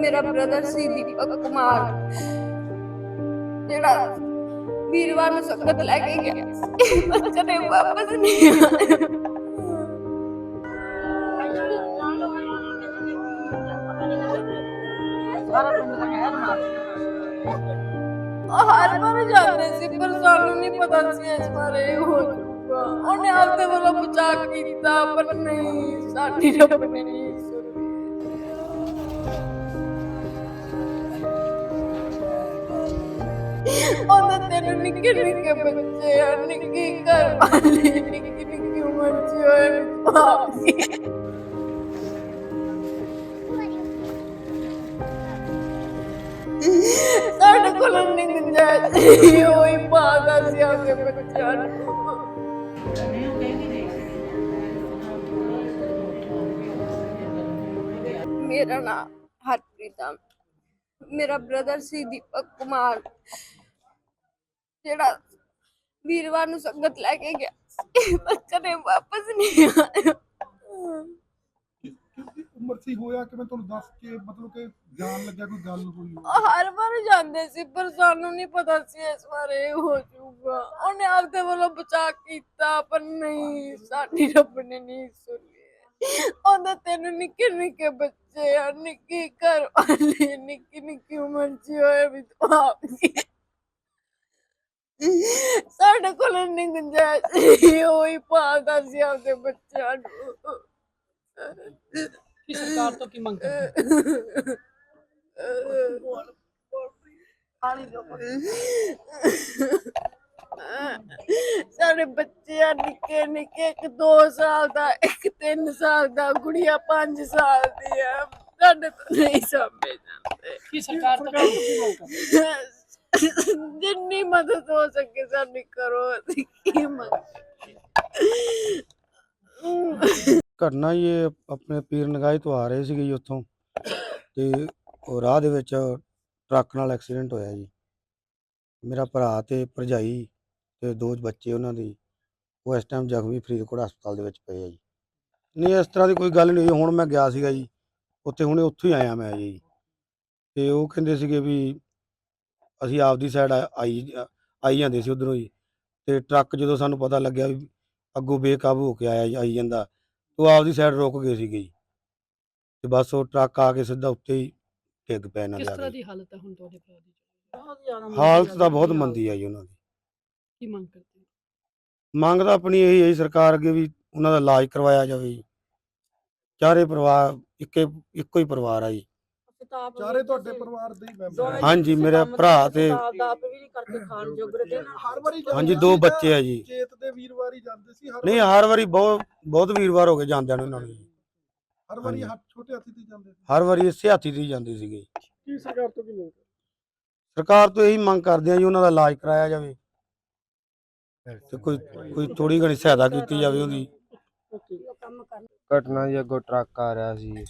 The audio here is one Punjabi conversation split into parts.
ਮੇਰਾ ਬ੍ਰਦਰ ਸੀ ਦੀਪਕ ਕੁਮਾਰ ਜਿਹੜਾ ਵੀਰਵਾਰ ਨੂੰ ਸੰਗਤ ਲੈ ਕੇ ਗਿਆ ਪਰ ਕਦੇ ਵਾਪਸ ਨਹੀਂ ਆਇਆ ਹਰ ਵਾਰ ਜਾਂਦੇ ਸੀ ਪਰ ਸਾਨੂੰ ਨਹੀਂ ਪਤਾ ਸੀ ਇਸ ਬਾਰੇ ਇਹ ਹੋ ਚੁੱਕਾ ਉਹਨੇ ਆਪਦੇ ਵੱਲੋਂ ਬਚਾ ਕੀਤਾ ਪਰ ਨਹੀਂ ਸਾਡੀ ਰੱਬ ਨੇ ਨਹੀਂ ਉਹਦੇ ਤੈਨੂੰ ਨਿੱਕੇ ਨਿੱਕੇ ਬੱਚੇ ਆ ਨਿੱਕੀ ਘਰ ਵਾਲੀ ਨਿੱਕੀ ਨਿੱਕੀ ਉਮਰ ਚ ਹੋਏ ਭਾਬੀ ਸਾਡੇ ਕੋਲ ਨਹੀਂ ਗੁੰਜਾਇਸ਼ ਸੀ ਉਹੀ ਪਾਦਾ ਸੀ ਆਪਦੇ ਬੱਚਿਆਂ ਨੂੰ ਮੇਰਾ ਨਾਮ ਹਰਪ੍ਰੀਤ ਆ ਮੇਰਾ ਬ੍ਰਦਰ ਸੀ ਦੀਪਕ ਕੁਮਾਰ ਜਿਹੜਾ ਵੀਰਵਾਰ ਨੂੰ ਸੰਗਤ ਲੈ ਕੇ ਗਿਆ ਪਰ ਕਦੇ ਵਾਪਸ ਨਹੀਂ ਆਇਆ। ਉਮਰ ਸੀ ਹੋਇਆ ਕਿ ਮੈਂ ਤੁਹਾਨੂੰ ਦੱਸ ਕੇ ਮਤਲਬ ਕਿ ਜਾਣ ਲੱਗਿਆ ਕੋਈ ਗੱਲ ਹੋਈ ਹੋਵੇ? ਉਹ ਹਰ ਵਾਰ ਜਾਂਦੇ ਸੀ ਪਰ ਸਾਨੂੰ ਨਹੀਂ ਪਤਾ ਸੀ ਇਸ ਵਾਰ ਇਹ ਹੋ ਜਾਊਗਾ। ਉਹਨੇ ਆਪਦੇ ਵੱਲੋਂ ਬਚਾ ਕੀਤਾ ਪਰ ਨਹੀਂ ਸਾਡੀ ਰੱਬ ਨੇ ਨਹੀਂ ਸੁਣੀ। ਉਹਦੇ ਤੈਨੂੰ ਨਿੱਕੇ ਨਿੱਕੇ ਬੱਚੇ ਆ ਨਿੱਕੀ ਘਰ ਵਾਲੀ ਨਿੱਕੀ ਨਿੱਕੀ ਉਮਰ ਚ ਹੋਏ ਵੀ ਭਾਬੀ ਸਾਡੇ ਕੋਲ ਨਹੀਂ ਗੁੰਜਾਇਸ਼। ਉਹੀ ਪਾਦਾ ਸੀ ਆਪਦੇ ਬੱਚਿਆਂ ਨੂੰ। ਕੀ ਸਰਕਾਰ ਤੋਂ ਕੀ ਮੰਗ ਕਰਦੇ ਸਾਡੇ ਬੱਚੇ ਆ ਨਿੱਕੇ ਨਿੱਕੇ ਇੱਕ 2 ਸਾਲ ਦਾ ਇੱਕ 3 ਸਾਲ ਦਾ ਗੁੜੀਆ 5 ਸਾਲ ਦੀ ਆ ਸਾਡੇ ਤੋਂ ਨਹੀਂ ਸਮਝ ਜਾਂਦੇ। ਕੀ ਸਰਕਾਰ ਤੋਂ ਕੀ ਜਿੰਨੀ ਮਦਦ ਹੋ ਸਕੇ ਸਾਡੀ ਕਰੋ, ਅਸੀਂ ਕੀ ਮੰਗਦੇ ਘਟਨਾ ਇਹ ਆਪਣੇ ਪੀਰ ਨਗਾਈ ਤੋਂ ਆ ਰਹੇ ਸੀਗੇ ਜੀ ਉੱਥੋਂ ਤੇ ਉਹ ਰਾਹ ਦੇ ਵਿੱਚ ਟਰੱਕ ਨਾਲ ਐਕਸੀਡੈਂਟ ਹੋਇਆ ਜੀ। ਮੇਰਾ ਭਰਾ ਤੇ ਭਰਜਾਈ ਤੇ ਦੋ ਬੱਚੇ ਉਹਨਾਂ ਦੀ, ਉਹ ਇਸ ਟਾਈਮ ਜ਼ਖਮੀ ਫਰੀਦਕੋਟ ਹਸਪਤਾਲ ਦੇ ਵਿੱਚ ਪਏ ਆ ਜੀ। ਨਹੀਂ, ਇਸ ਤਰ੍ਹਾਂ ਦੀ ਕੋਈ ਗੱਲ ਨਹੀਂ ਹੋਈ, ਹੁਣ ਮੈਂ ਗਿਆ ਸੀਗਾ ਜੀ, ਉੱਥੇ ਹੁਣੇ ਉੱਥੋਂ ਹੀ ਆਇਆ ਮੈਂ ਜੀ। ਤੇ ਉਹ ਕਹਿੰਦੇ ਸੀਗੇ ਵੀ ਅਸੀਂ ਆਪਦੀ ਸਾਈਡ ਆਈ ਆਈ ਜਾਂਦੇ ਸੀ ਉਧਰੋਂ ਹੀ ਤੇ ਟਰੱਕ ਜਦੋਂ ਸਾਨੂੰ ਪਤਾ ਲੱਗਿਆ ਵੀ ਅੱਗੋਂ ਬੇਕਾਬੂ ਹੋ ਕੇ ਆਇਆ ਜੀ- ਆਈ ਜਾਂਦਾ ਉਹ ਆਪਦੀ ਸਾਈਡ ਰੁਕ ਗਏ ਸੀਗੇ ਜੀ। ਤੇ ਬਸ ਉਹ ਟਰੱਕ ਆ ਕੇ ਸਿੱਧਾ ਉੱਤੇ ਹੀ ਡਿੱਗ ਪਿਆ ਇਹਨਾਂ ਕਿਸ ਦੇ ਆ ਤਰ੍ਹਾਂ ਕੇ ਦੀ ਹਾਲਤ ਹੈ ਹੁਣ ਤੁਹਾਡੇ ਭਰਾ ਦੀ? ਹਾਲਤ ਤਾਂ ਬਹੁਤ ਮੰਦੀ ਆ ਜੀ ਉਹਨਾਂ ਦੀ। ਕੀ ਮੰਗ ਕਰਦੇ ਹੋ? ਮੰਗ ਤਾਂ ਆਪਣੀ ਇਹੀ ਹੈ ਜੀ ਸਰਕਾਰ ਅੱਗੇ ਵੀ ਉਹਨਾਂ ਦਾ ਇਲਾਜ ਕਰਵਾਇਆ ਜਾਵੇ ਜੀ। ਚਾਰੇ ਪਰਿਵਾਰ ਇੱਕੇ ਇੱਕੋ ਹੀ ਪਰਿਵਾਰ ਆ ਜੀ। ਚਾਰੇ ਤੁਹਾਡੇ ਪਰਿਵਾਰ ਦੇ ਹੀ ਮੈਂਬਰ ਹੈ। ਹਾਂਜੀ ਮੇਰਾ ਭਰਾ ਤੇ ਹਰ ਵਾਰੀ ਜਾਂਦੇ ਹਾਂਜੀ ਦੋ ਸੀ ਬੱਚੇ ਆ ਜੀ। ਚੇਤ ਦੇ ਵੀਰਵਾਰ ਹੀ ਜਾਂਦੇ ਸੀ ਹਰ ਨਹੀਂ ਵਾਰੀ- ਹਰ ਵਾਰੀ ਬਹੁਤ ਬਹੁਤ ਵੀਰਵਾਰ ਹੋ ਗਏ ਜਾਂਦਿਆਂ ਨੂੰ ਇਹਨਾਂ ਨੂੰ ਜੀ। ਹਰ ਵਾਰੀ ਹਾਂਜੀ। ਹੱਥ ਛੋਟੇ ਹਾਥੀ ਤੇ ਜਾਂਦੇ ਸੀ। ਹਰ ਵਾਰੀ ਇਸੇ ਹਾਥੀ ਤੇ ਹੀ ਜਾਂਦੇ ਸੀਗੇ। ਕੀ ਸਰਕਾਰ ਤੋਂ ਕੀ ਮੰਗ ਸਰਕਾਰ ਤੋਂ ਇਹੀ ਮੰਗ ਕਰਦੇ ਆ ਜੀ ਉਹਨਾਂ ਦਾ ਇਲਾਜ ਕਰਾਇਆ ਜਾਵੇ। ਤੇ ਕੋਈ ਕੋਈ ਥੋੜੀ ਘਣੀ ਸਹਾਇਤਾ ਕੀਤੀ ਜਾਵੇ ਉਹਦੀ। ਘਟਨਾ ਜੀ ਅੱਗੋਂ ਟਰੱਕ ਆ ਰਿਹਾ ਸੀ।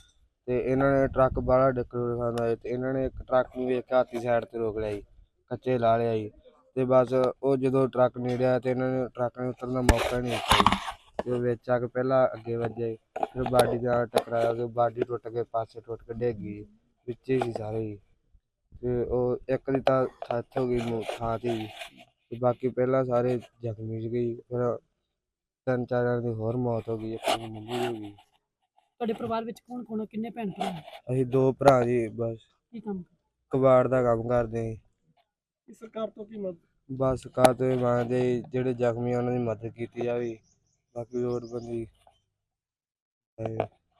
ਤੇ ਇਹਨਾਂ ਨੇ ਟਰੱਕ ਬਾਹਲਾ ਡੱਕਰ ਖਾਂਦਾ ਹੈ ਤੇ ਇਹਨਾਂ ਨੇ ਇੱਕ ਟਰੱਕ ਨੂੰ ਵੇਖ ਕੇ ਹਾਥੀ ਸਾਈਡ ਤੇ ਰੋਕ ਲਿਆ ਜੀ, ਕੱਚੇ ਲਾ ਲਿਆ ਜੀ। ਤੇ ਬਸ ਉਹ ਜਦੋਂ ਟਰੱਕ ਨੇੜੇ ਆਇਆ ਤੇ ਇਹਨਾਂ ਨੇ ਟਰੱਕ ਨੇ ਉਤਰਨ ਦਾ ਮੌਕਾ ਹੀ ਨਹੀਂ ਦਿੱਤਾ ਜੀ। ਤੇ ਉਹ ਵਿੱਚ ਆ ਕੇ ਪਹਿਲਾਂ ਅੱਗੇ ਵੱਜਿਆ ਜੀ, ਫਿਰ ਬਾਡੀ ਦੇ ਨਾਲ ਟਕਰਾਇਆ ਤੇ ਬਾਡੀ ਟੁੱਟ ਕੇ ਪਾਸੇ ਟੁੱਟ ਕੇ ਡਿੱਗ ਗਈ ਵਿੱਚੇ ਹੀ ਸੀ ਸਾਰੇ ਜੀ। ਤੇ ਉਹ ਇੱਕ ਦੀ ਤਾਂ ਛੱਤ ਹੋ ਗਈ ਮੂੰਹ ਥਾਂ ਤੇ ਜੀ। ਤੇ ਬਾਕੀ ਪਹਿਲਾਂ ਸਾਰੇ ਜ਼ਖਮੀ ਸੀਗੇ ਜੀ, ਫਿਰ ਤਿੰਨ ਚਾਰ ਜਣਿਆਂ ਦੀ ਹੋਰ ਮੌਤ ਹੋ ਗਈ, ਇੱਕ ਦੀ ਮੰਮੀ ਦੀ ਹੋ ਗਈ। ਤੁਹਾਡੇ ਪਰਿਵਾਰ ਵਿੱਚ ਕੌਣ ਕੌਣ ਹੈ? ਕਿੰਨੇ ਭੈਣ ਭਰਾ ਹੈ? ਅਸੀਂ ਦੋ ਭਰਾ ਜੀ ਬਸ ਕੀ ਕੰਮ ਕਰਦੇ? ਕਬਾੜ ਦਾ ਕੰਮ ਕਰਦੇ ਹਾਂ ਜੀ। ਕੀ ਸਰਕਾਰ ਤੋਂ ਕੀ ਮੰਗ ਬਸ ਕਾ ਤੋਂ ਇਹ ਮੰਗਦੇ ਜੀ, ਜਿਹੜੇ ਜ਼ਖਮੀ ਆ ਉਹਨਾਂ ਦੀ ਮਦਦ ਕੀਤੀ ਜਾਵੇ ਬਾਕੀ ਲੋੜਵੰਦੀ ਹੈ